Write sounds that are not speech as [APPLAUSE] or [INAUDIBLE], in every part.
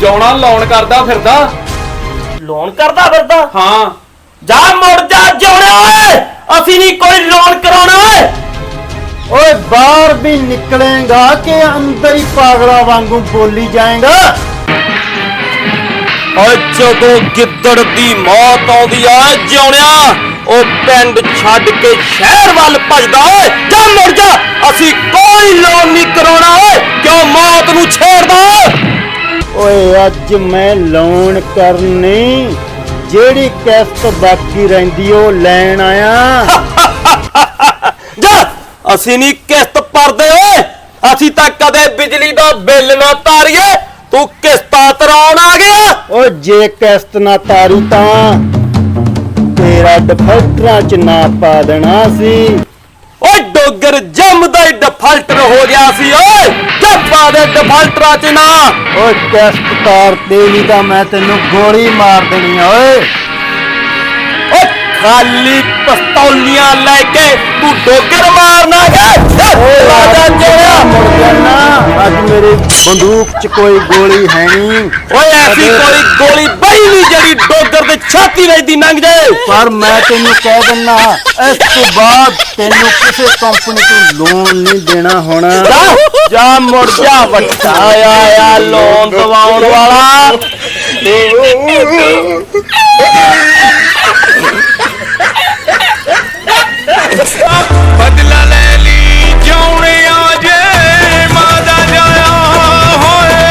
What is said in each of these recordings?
ਜਿਉਣਾ ਲਾਉਣ ਕਰਦਾ ਫਿਰਦਾ। ਲੋਨ ਕਰਦਾ ਫਿਰਦਾ? ਹਾਂ। ਜਾ ਮੁੜ ਜਾ ਜਿਉਣਿਆ ਓਏ। ਅਸੀਂ ਨਹੀਂ ਕੋਈ ਲੋਨ ਕਰਾਉਣਾ ਓਏ। ਓਏ ਬਾਹਰ ਵੀ ਨਿਕਲੇਗਾ ਕਿ ਅੰਦਰ ਹੀ ਪਾਗਲਾ ਵਾਂਗੂ ਬੋਲੀ ਜਾਏਗਾ? ਓਏ ਜਦੋਂ ਗਿੱਦੜ ਦੀ ਮੌਤ ਆਉਂਦੀ ਆ ਜਿਉਣਿਆ ਉਹ ਪਿੰਡ ਛੱਡ ਕੇ ਸ਼ਹਿਰ ਵੱਲ ਭੱਜਦਾ ਓਏ। ਜਾ ਮੁੜ ਜਾ ਅਸੀਂ ਅੱਜ ਮੈਂ ਲੋਨ ਕਰਨੀ ਜਿਹੜੀ ਕਿਸ਼ਤ ਬਾਕੀ ਰਹਿੰਦੀ ਉਹ ਲੈਣ ਆਇਆ। [LAUGHS] ਜਾ ਅਸੀਂ ਨਹੀਂ ਕਿਸ਼ਤ ਭਰਦੇ ਓਏ। ਅਸੀਂ ਤਾਂ ਕਦੇ ਬਿਜਲੀ ਦਾ ਬਿੱਲ ਨਾ ਤਾਰੀਏ। ਤੂੰ ਕਿਸ਼ਤਾਂ ਤਰਾਉਣ ਆ ਗਿਆ। ਓ ਜੇ ਕਿਸ਼ਤ ਨਾ ਤਾਰੀ ਤਾਂ ਤੇਰਾ ਡਿਫਾਲਟਰਾਂ ਚ ਨਾ ਪਾ ਦੇਣਾ ਸੀ। ਓਏ ਡੋਗਰ ਜੰਮਦਾ ਹੀ ਡਿਫਾਲਟਰ ਹੋ ਗਿਆ ਸੀ ਓਏ। ਦੇ ਡਿਫਾਲਟਰਾਂ ਚ ਨਾ। ਓਏ ਕਿਸ਼ਤ ਤਾਰ ਤੇ ਨਹੀਂ ਤਾਂ ਮੈਂ ਤੈਨੂੰ ਗੋਲੀ ਮਾਰ ਦੇਣੀ ਆ ਓਏ। ਓ ਖਾਲੀ ਪਸਤੌਲੀਆਂ ਲੈ ਕੇ ਤੂੰ ਡੋਗਰ ਮਾਰਨਾ ਹੈ। ਰਾਜਾ ਜਿਹੜਾ ਮੁੜ ਜਾਣਾ। ਅੱਜ ਮੇਰੇ ਬੰਦੂਕ ਚ ਕੋਈ ਗੋਲੀ ਹੈ ਨਹੀਂ। ਓਏ ਐਸੀ ਕੋਈ ਗੋਲੀ ਬਈ ਨਹੀਂ ਜਿਹੜੀ ਡੋਗਰ ਦੇ ਛਾਤੀ ਵਿੱਚ ਦੀ ਲੰਘ ਜਾਏ। ਪਰ ਮੈਂ ਤੈਨੂੰ ਕਹਿ ਦਿੰਨਾ ਇਸ ਤੋਂ ਬਾਅਦ ਤੈਨੂੰ ਕਿਸੇ ਕੰਪਨੀ ਤੋਂ ਲੋਨ ਨਹੀਂ ਦੇਣਾ ਹੋਣਾ। ਜਾ। ਜਾ ਮੁੜ ਜਾ ਵੱਟਾ ਆਇਆ ਲੋਨ ਦਵਾਉਣ ਵਾਲਾ। ਬਦਲਾ ਲੈ ਲਈ ਜਿਉਣਿਆ ਜੇ ਮਾਦਾ ਜਾਇਆ ਹੋਏ।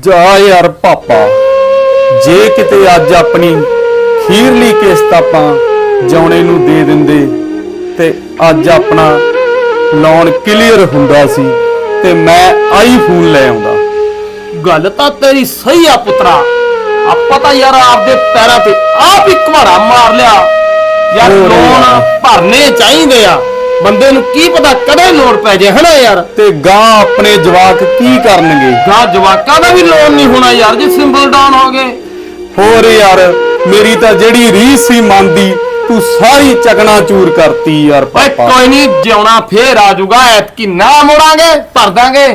ਜਾ ਯਾਰ ਪਾਪਾ ਜੇ ਕਿਤੇ ਅੱਜ ਆਪਣੀ ਖੀਰਲੀ ਕਿਸ਼ਤ ਆਪਾਂ ਜਾਉਣੇ ਨੂੰ ਦੇ ਦਿੰਦੇ ਤੇ ਅੱਜ ਆਪਣਾ ਲੋਨ ਕਲੀਅਰ ਹੁੰਦਾ ਸੀ ਤੇ ਮੈਂ ਆਈਫੋਨ ਲੈ ਆਉਂਦਾ। ਗੱਲ ਤਾਂ ਤੇਰੀ ਸਹੀ ਆ ਪੁੱਤਰਾ। ਆਪਾਂ ਤਾਂ ਯਾਰ ਆਪਦੇ ਪੈਰਾਂ ਤੇ ਆਪ ਹੀ ਘਵਾੜਾ ਮਾਰ ਲਿਆ। ਯਾਰ ਹੋਰ ਲੋਨ ਯਾਰ। ਭਰਨੇ ਚਾਹੀਦੇ ਆ। ਬੰਦੇ ਨੂੰ ਕੀ ਪਤਾ ਕਦੇ ਲੋੜ ਪੈ ਜੇ ਹਨਾ ਯਾਰ? ਤੇ ਗਾਂ ਆਪਣੇ ਜਵਾਕ ਕੀ ਕਰਨਗੇ? ਗਾ ਜਵਾਕਾਂ ਦਾ ਵੀ ਲੋਨ ਨਹੀਂ ਹੋਣਾ ਯਾਰ ਜੇ ਸਿੰਬਲ ਡਾਊਨ ਹੋ ਗਏ। ਹੋਰ ਯਾਰ ਮੇਰੀ ਤਾਂ ਜਿਹੜੀ ਰੀਸ ਸੀ ਮਨ ਦੀ ਤੂੰ ਸਾਰੀ ਚਕਨਾ ਚੂਰ ਕਰਤੀ ਯਾਰ ਓਏ ਪਾਪਾ। ਕੋਈ ਨਹੀਂ ਜਿਉਣਾ ਫੇਰ ਆ ਜਾਊਗਾ ਐਤਕੀ ਨਾ ਮੋੜਾਂਗੇ ਭਰ ਦਾਂਗੇ।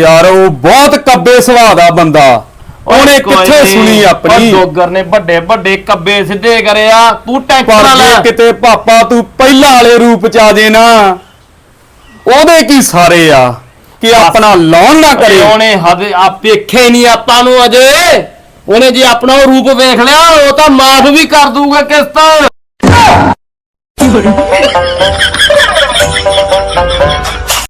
ਯਾਰ ਉਹ ਬਹੁਤ ਕੱਬੇ ਸੁਭਾਅ ਦਾ ਬੰਦਾ। ਉਹਨੇ ਕੋਈ ਕਿੱਥੇ ਨੀ। ਸੁਣੀ ਆਪਣੀ? ਓ ਡੋਗਰ ਨੇ ਵੱਡੇ ਵੱਡੇ ਕੱਬੇ ਸਿੱਧੇ ਕਰਿਆ ਤੂੰ ਟੈਨਸ਼ਨ ਪਰ ਨਾ ਜੇ ਲੈ ਕਿਤੇ ਪਾਪਾ ਤੂੰ ਪਹਿਲਾਂ ਵਾਲੇ ਰੂਪ ਚ ਆ ਜੇ ਨਾ ਉਹਦੇ ਕੀ ਸਾਰੇ ਆ? ਕਿ ਆਪਣਾ ਲੋਨ ਨਾ ਕਰੇ। ਉਹਨੇ ਹਜੇ ਆ ਵੇਖੇ ਨਹੀਂ ਆਪਾਂ ਨੂੰ ਅਜੇ। ਉਹਨੇ ਜੇ ਆਪਣਾ ਉਹ ਰੂਪ ਵੇਖ ਲਿਆ ਉਹ ਤਾਂ ਮਾਫ ਵੀ ਕਰ ਦੂਗਾ ਕਿਸ਼ਤ। বলুন